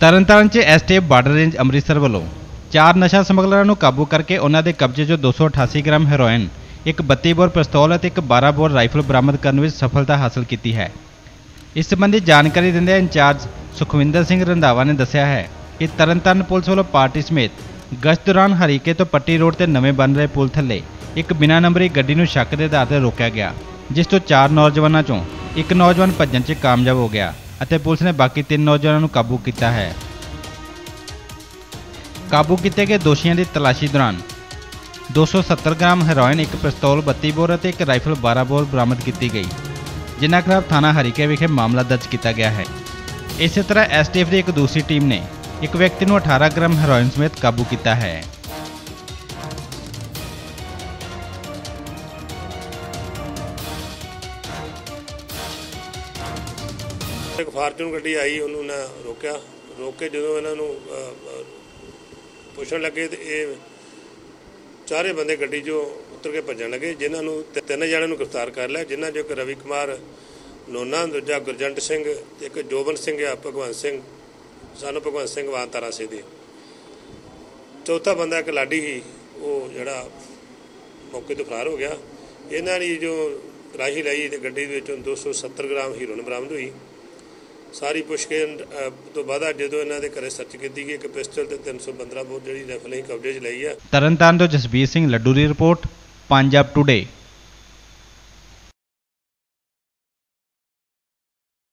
ਤਰਨਤਾਰਨ 'ਚ STF border range Amritsar ਵੱਲੋਂ ਚਾਰ ਨਸ਼ਾ ਸਮਗਲਰਾਂ ਨੂੰ ਕਾਬੂ ਕਰਕੇ ਉਹਨਾਂ ਦੇ ਕਬਜ਼ੇ 'ਚੋਂ 288 ਗ੍ਰਾਮ ਹੈਰੋਇਨ, ਇੱਕ 32 ਬੋਰ ਪਿਸਤੌਲ ਅਤੇ ਇੱਕ 12 ਬੋਰ ਰਾਈਫਲ ਬਰਾਮਦ ਕਰਨ ਵਿੱਚ ਸਫਲਤਾ ਹਾਸਲ ਕੀਤੀ ਹੈ। ਇਸ ਸੰਬੰਧੀ ਜਾਣਕਾਰੀ ਦਿੰਦਿਆਂ ਇੰਚਾਰਜ ਸੁਖਵਿੰਦਰ ਸਿੰਘ ਰੰਧਾਵਾ ਨੇ ਦੱਸਿਆ ਹੈ ਕਿ ਤਰਨਤਾਰਨ ਪੁਲਿਸ ਵੱਲੋਂ ਪਾਰਟੀ ਸਮੇਤ ਗਸ਼ਤ ਦੌਰਾਨ ਹਰੀਕੇ ਤੋਂ ਪੱਟੀ ਰੋਡ ਤੇ ਨਵੇਂ ਬਣ ਰਹੇ ਪੁਲ ਥੱਲੇ ਇੱਕ ਬਿਨਾਂ ਨੰਬਰੀ ਗੱਡੀ ਨੂੰ ਸ਼ੱਕ ਦੇ ਆਧਾਰ ਤੇ ਰੋਕਿਆ ਗਿਆ, ਜਿਸ ਤੋਂ ਚਾਰ ਨੌਜਵਾਨਾਂ ਚੋਂ ਇੱਕ ਨੌਜਵਾਨ ਭੱਜਣ 'ਚ ਕਾਮਯਾਬ ਹੋ ਗਿਆ। ਅਤੇ ਪੁਲਿਸ ਨੇ ਬਾਕੀ ਤਿੰਨ ਨੌਜਵਾਨਾਂ ਨੂੰ ਕਾਬੂ ਕੀਤਾ ਹੈ। ਕਾਬੂ ਕੀਤੇ ਗਏ ਦੋਸ਼ੀਆਂ ਦੀ ਤਲਾਸ਼ੀ ਦੌਰਾਨ 270 ਗ੍ਰਾਮ ਹੈਰੋਇਨ, ਇੱਕ ਪਿਸਤੌਲ 32 ਬੋਰ ਅਤੇ ਇੱਕ ਰਾਈਫਲ 12 ਬੋਰ ਬਰਾਮਦ ਕੀਤੀ ਗਈ, ਜਿਨ੍ਹਾਂ ਖਿਲਾਫ ਥਾਣਾ ਹਰੀਕੇ ਵਿਖੇ ਮਾਮਲਾ ਦਰਜ ਕੀਤਾ ਗਿਆ ਹੈ। ਇਸੇ ਤਰ੍ਹਾਂ ਐਸਟੀਐਫ ਦੀ ਇੱਕ ਦੂਸਰੀ ਟੀਮ ਨੇ ਇੱਕ ਵਿਅਕਤੀ ਨੂੰ 18 ਗ੍ਰਾਮ ਹੈਰੋਇਨ ਸਮੇਤ ਕਾਬੂ ਕੀਤਾ ਹੈ। ਇੱਕ ਫਾਰਚੂਨ ਗੱਡੀ ਆਈ, ਉਹਨੂੰ ਨਾ ਰੋਕਿਆ। ਰੋਕ ਕੇ ਜਦੋਂ ਇਹਨਾਂ ਨੂੰ ਪੁੱਛਣ ਲੱਗੇ ਤੇ ਇਹ ਚਾਰੇ ਬੰਦੇ ਗੱਡੀ 'ਚੋਂ ਉਤਰ ਕੇ ਭੱਜਣ ਲੱਗੇ, ਜਿਨ੍ਹਾਂ ਨੂੰ ਤਿੰਨ ਜਣਿਆਂ ਨੂੰ ਗ੍ਰਿਫਤਾਰ ਕਰ ਲਿਆ, ਜਿਨ੍ਹਾਂ 'ਚੋਂ ਇੱਕ ਰਵੀ ਕੁਮਾਰ, ਨੋਨਾ, ਦੂਜਾ ਗੁਰਜੰਟ ਸਿੰਘ ਤੇ ਇੱਕ ਜੋਬਨ ਸਿੰਘ ਆ ਭਗਵੰਤ ਸਿੰਘ, ਸਾਨੂੰ ਭਗਵੰਤ ਸਿੰਘ, ਵਾਂ ਤਾਰਾ ਸਿੰਘ ਚੌਥਾ ਬੰਦਾ ਇੱਕ ਲਾਡੀ ਸੀ, ਉਹ ਜਿਹੜਾ ਮੌਕੇ ਤੋਂ ਫਰਾਰ ਹੋ ਗਿਆ। ਇਹਨਾਂ ਦੀ ਜੋ ਤਲਾਸ਼ੀ ਲਈ ਤੇ ਗੱਡੀ ਦੇ ਵਿੱਚੋਂ 270 ਗ੍ਰਾਮ ਹੀਰੋਇਨ ਬਰਾਮਦ ਹੋਈ। ਸਾਰੀ ਪੁੱਛਗਿੱਛ ਤੋਂ ਬਾਅਦ ਜਦੋਂ ਇਹਨਾਂ ਦੇ ਘਰੇ ਸਰਚ ਕੀਤੀ ਗਈ, ਇੱਕ ਪਿਸਟਲ ਤੇ 315 ਬੋਰ ਜਿਹੜੀ ਰਾਈਫਲ ਅਸੀਂ ਕਬਜ਼ੇ 'ਚ ਲਈ ਆ। ਤਰਨਤਾਰਨ ਤੋਂ ਜਸਬੀਰ ਸਿੰਘ ਲੱਡੂ ਦੀ ਰਿਪੋਰਟ, ਪੰਜਾਬ ਟੁਡੇ